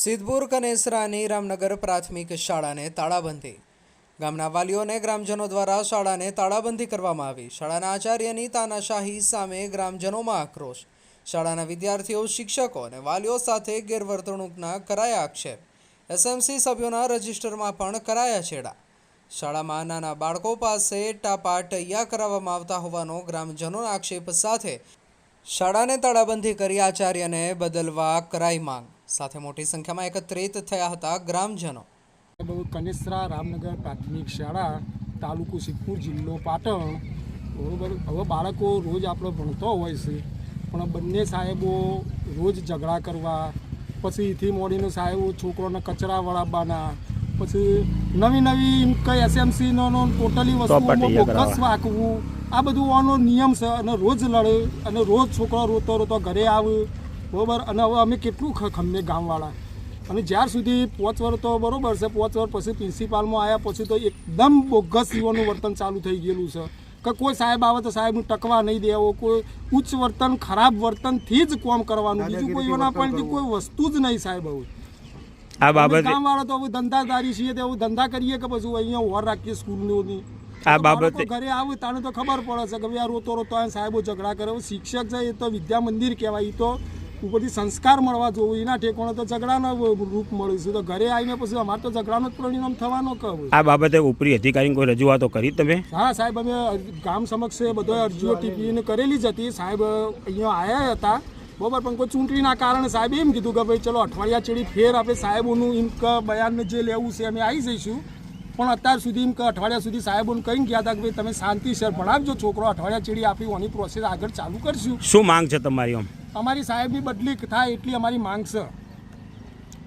સિદ્ધપુર કનેસરાની રામનગર પ્રાથમિક શાળાને તાળાબંધી. ગામના વાલીઓને ગ્રામજનો દ્વારા શાળાને તાળાબંધી કરવામાં આવી. શાળાના આચાર્યની તાનાશાહી સામે ગ્રામજનોમાં આક્રોશ. શાળાના વિદ્યાર્થીઓ, શિક્ષકો અને વાલીઓ સાથે ગેરવર્તણૂકના કરાયા આક્ષેપ. એસએમસી સભ્યોના રજિસ્ટરમાં પણ કરાયા છેડા. શાળામાં નાના બાળકો પાસે ટાપા ટૈયા કરાવવામાં આવતા હોવાનો ગ્રામજનોના આક્ષેપ સાથે શાળાને તાળાબંધી કરી આચાર્યને બદલવા કરાઈ માંગ. સાથે મોટી સંખ્યામાં એકત્રિત થયા હતા ગ્રામજનો. બહુ કનેસરા રામનગર પ્રાથમિક શાળા તાલુકો સિદ્ધપુર જિલ્લો પાટણ. બરોબર? હવે બાળકો રોજ આપણો ભણતો હોય છે પણ બંને સાહેબો રોજ ઝઘડા કરવા પછી એથી મોડીને સાહેબો છોકરોને કચરા વળાવવાના પછી નવી નવી કઈ એસએમસીનો ટોટલી વસ્તુ બોગસ વાંકવું આ બધું આનો નિયમ છે અને રોજ લડે અને રોજ છોકરો રોતો રોતો ઘરે આવે બરોબર? અને હવે અમે કેટલું ખ- ગામવાળા. અને જ્યાર સુધી પાંચ વર્ષ તો બરોબર છે પાંચ વર્ષ પછી પ્રિન્સિપાલમાં આવ્યા પછી તો એકદમ બોગસ જીવનનું વર્તન ચાલુ થઈ ગયેલું છે. કે કોઈ સાહેબ આવે તો સાહેબનું ટકવા નહીં દેવો કોઈ ઉચ્ચ વર્તન ખરાબ વર્તનથી જ કોમ કરવાનું. બીજું કોઈ એના પણ કોઈ વસ્તુ જ નહીં સાહેબ હવે. આ બાબત કામવાળા તો હવે ધંધાદારી છીએ તો હવે ધંધા કરીએ કે પછી અહીંયા ઓર રાખીએ સ્કૂલની આ બાબતે ઘરે આવું તાને તો ખબર પડે છે કે આ રોતો રોતો આ સાહેબો ઝઘડા કરે. શિક્ષક છે એ તો વિદ્યા મંદિર કહેવાય એ તો ઉપરથી સંસ્કાર મળવા જોવું એના ઠેકોણે તો ઝઘડાનો રૂપ મળ્યું તો ઘરે આવીને પછી અમારે તો ઝઘડાનો જ પરિણામ થવાનો કહું આ બાબતે ઉપરી અધિકારી કોઈ રજૂઆતો કરી તમે? હા સાહેબ અમે ગામ સમક્ષ બધો અરજીઓ ટીપીને કરેલી જ હતી. સાહેબ અહીંયા આવ્યા હતા. બરાબર પણ કોઈ ચૂંટણીના કારણે સાહેબ એમ કીધું કે ભાઈ ચલો અઠવાડિયા ચેડી ફેર આપણે સાહેબોનું ઇન્ક બયાનને જે લેવું છે અમે આવી જઈશું. પણ અત્યાર સુધી એમ કે અઠવાડિયા સુધી સાહેબોને કહીને ગયા હતા કે ભાઈ તમે શાંતિસર ભણાવજો છોકરો અઠવાડિયા ચેડી આપી ઓની પ્રોસેસ આગળ ચાલુ કરશું. શું માંગ છે તમારી આમ? અમારી સાહેબની બદલી થાય એટલી અમારી માંગ છે.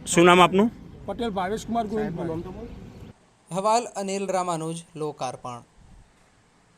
શું નામ આપનું? પટેલ ભાવેશ કુમાર ગોવિંદ અહેવાલ અનિલ રામાનુજ લોકાર્પણ.